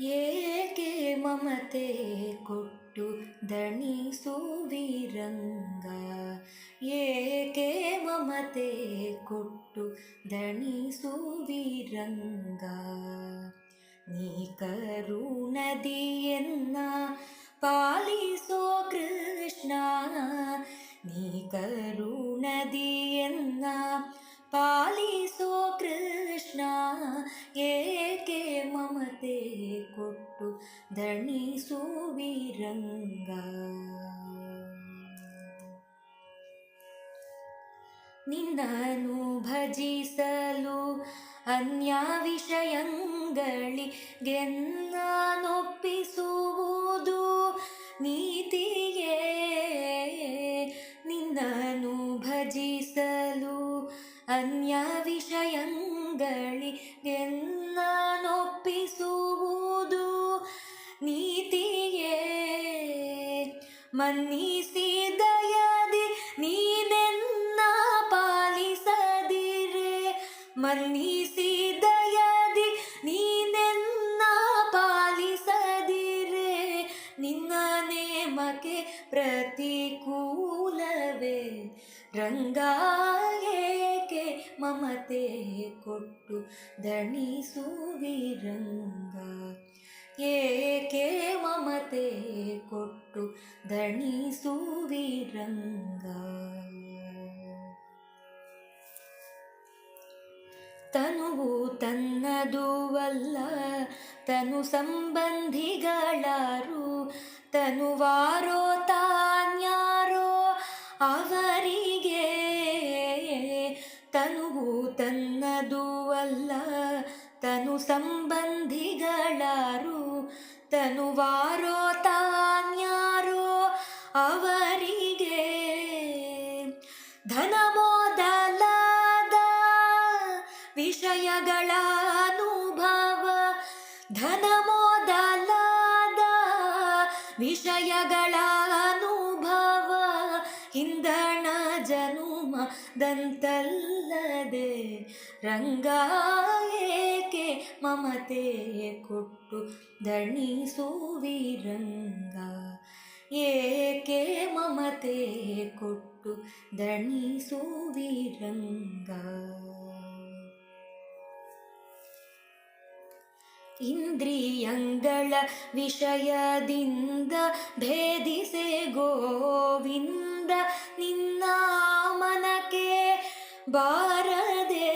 ಏಕೆ ಮಮತೆ ಕೊಟ್ಟು ದಣಿಸುವಿರಂಗ ಏಕೆ ಮಮತೆ ಕೊಟ್ಟು ದಣಿಸುವಿರಂಗ ನೀ ಕರುಣದಿಯನ್ನ ಪಾಲಿಸೋ ಕೃಷ್ಣ ನೀ ಕರುಣದಿಯನ್ನ ಪಾಲಿಸೋ ಕೃಷ್ಣ ಏಕೆ ದಣಿಸುವಿರಂಗ ನಿನ್ನನು ಭಜಿಸಲು ಅನ್ಯ ವಿಷಯಗಳಿಗೆನ್ನೊಪ್ಪಿಸುವುದು ನೀತಿಯೇ. ನಿನ್ನನು ಭಜಿಸಲು ಅನ್ಯ ಮನ್ನಿಸಿದಯದಿ ನೀನೆನ್ನ ಪಾಲಿಸದಿರೆ? ಮನ್ನಿಸಿದಯದಿ ನೀನೆನ್ನ ಪಾಲಿಸದಿರೆ? ನಿನ್ನ ನೇಮಕ್ಕೆ ಪ್ರತಿಕೂಲವೇ? ರಂಗಾಯೇಕೆ ಮಮತೆ ಕೊಟ್ಟು ದಣಿಸುವಿರಂಗ ಏಕೆ ಮಮತೆ ಕೊಟ್ಟು ದಣಿಸುವಿರಂಗ? ತನುವು ತನ್ನದುವಲ್ಲ ತನು ಸಂಬಂಧಿಗಳಾರು ತನುವಾರೋ ತಾನ್ಯಾರೋ ಅವರಿಗೆ? ತನುವು ತನ್ನದುವಲ್ಲ ತನು ಸಂಬಂಧಿಗಳಾರು ತನುವಾರೋ ತಾನ್ಯಾರೋ ಅವರಿಗೆ. ಧನ ಮೊದಲಾದ ವಿಷಯಗಳ ಅನುಭವ, ಧನ ಮೊದಲಾದ ವಿಷಯಗಳ ಅನುಭವ ಹಿಂದಣ ಜನುಮದಂತಲ್ಲದೆ ರಂಗ ಏಕೆ ಮಮತೆ ಕೊಟ್ಟು ದಣಿಸುವಿರಂಗ ಏಕೆ ಮಮತೆ ಕೊಟ್ಟು ದಣಿಸುವಿರಂಗ ಇಂದ್ರಿಯಂಗಳ ವಿಷಯದಿಂದ ಭೇದಿಸೆ ಗೋವಿಂದ ನಿನ್ನ ಮನಕ್ಕೆ ಬಾರದೆ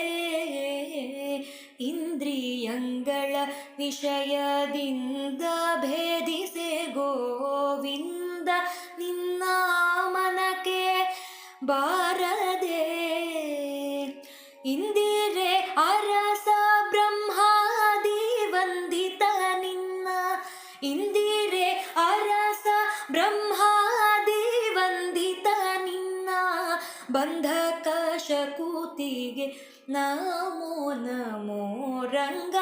ಇಂದ್ರಿಯಂಗಳ ವಿಷಯದಿಂದ ಭೇದಿಸೆ ಗೋವಿಂದ ನಿನ್ನ ಮನಕ್ಕೆ ಬಾರದೆ ಬಂಧಕ ಶಕೂತಿಗೆ ನಮೋ ನಮೋ ರಂಗ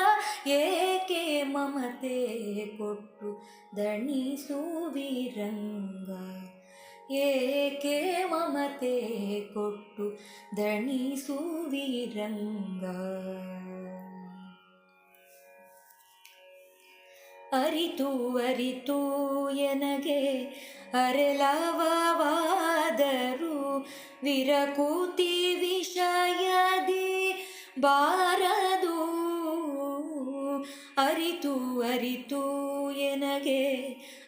ಏಕೆ ಮಮತೆ ಕೊಟ್ಟು ದಣಿಸುವಿರಂಗ ಏಕೆ ಮಮತೆ ಕೊಟ್ಟು ದಣಿಸುವಿರಂಗ ಅರಿತು ಅರಿತು ಎನಗೆ ಅರೆಲವಾದರು ವಿರಕೂತಿ ವಿಷಯದಿ ಬಾರದು. ಅರಿತು ಅರಿತು ಎನಗೆ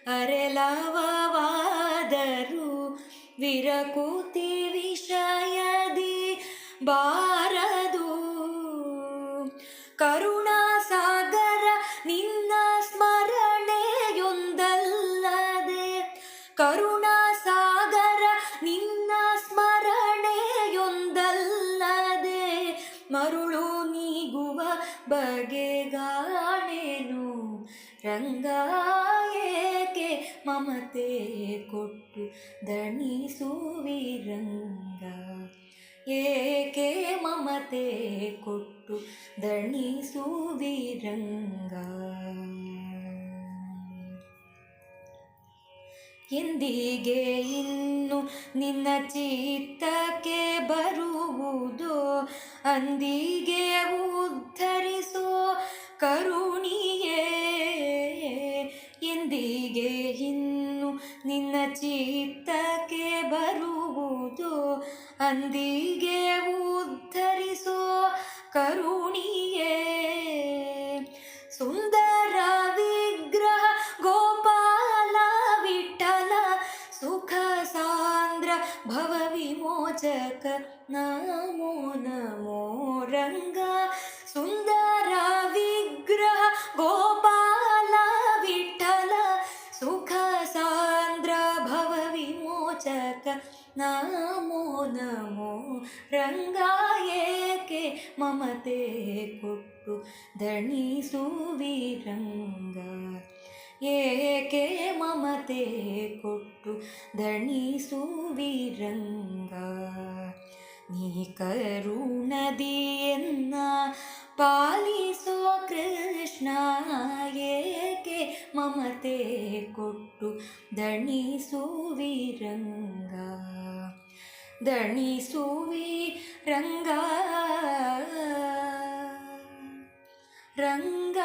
ಅರೆಲವಾದರು ವಿರಕೂತಿ ವಿಷಯದಿ ಬಾರದು. ಕರುಣಾ ಸಾಗರ ನಿನ್ನ ಸ್ಮರಣೆಯೊಂದಲ್ಲದೆ ಕರುಣಾ ಏಕೆ ಮಮತೆ ಕೊಟ್ಟು ದಣಿಸುವಿರಂಗ. ಏಕೆ ಮಮತೆ ಕೊಟ್ಟು ದಣಿಸುವಿರಂಗ? ಎಂದಿಗೆ ಇನ್ನು ನಿನ್ನ ಚಿತ್ತಕ್ಕೆ ಬರುವುದು, ಅಂದಿಗೆ ಉದ್ಧರಿಸೋ ಕರುಣಿಯೇ ಚಿತ್ತಕ್ಕೆ ಬರುವುದು. ಅಂದಿಗೆ ಉದ್ಧರಿಸೋ ಕರುಣಿಯೇ. ಸುಂದರ ವಿಗ್ರಹ ಗೋಪಾಲ ವಿಠಲ ಸುಖ ಸಾಂದ್ರ ಭವ ವಿಮೋಚಕ. ನಮೋ ನಮೋ ರಂಗ ಸುಂದರ ವಿಮೋಚಕ ನಮೋ ನಮೋ ರಂಗ ಏಕೆ ಮಮತೆ ಕೊಟ್ಟು ದಣಿಸುವಿರಂಗ ಏಕೆ ಮಮತೆ ಕೊಟ್ಟು ದಣಿಸುವಿರಂಗ ನೀ ಕರುಣದಿಯನ್ನ ಪಾಲಿಸೋ ಕೃಷ್ಣ ಏಕೆ ಮಮತೆ ಕೊಟ್ಟು ದಣಿಸುವಿರಂಗ ದಣಿಸುವಿ ರಂಗ ರಂಗ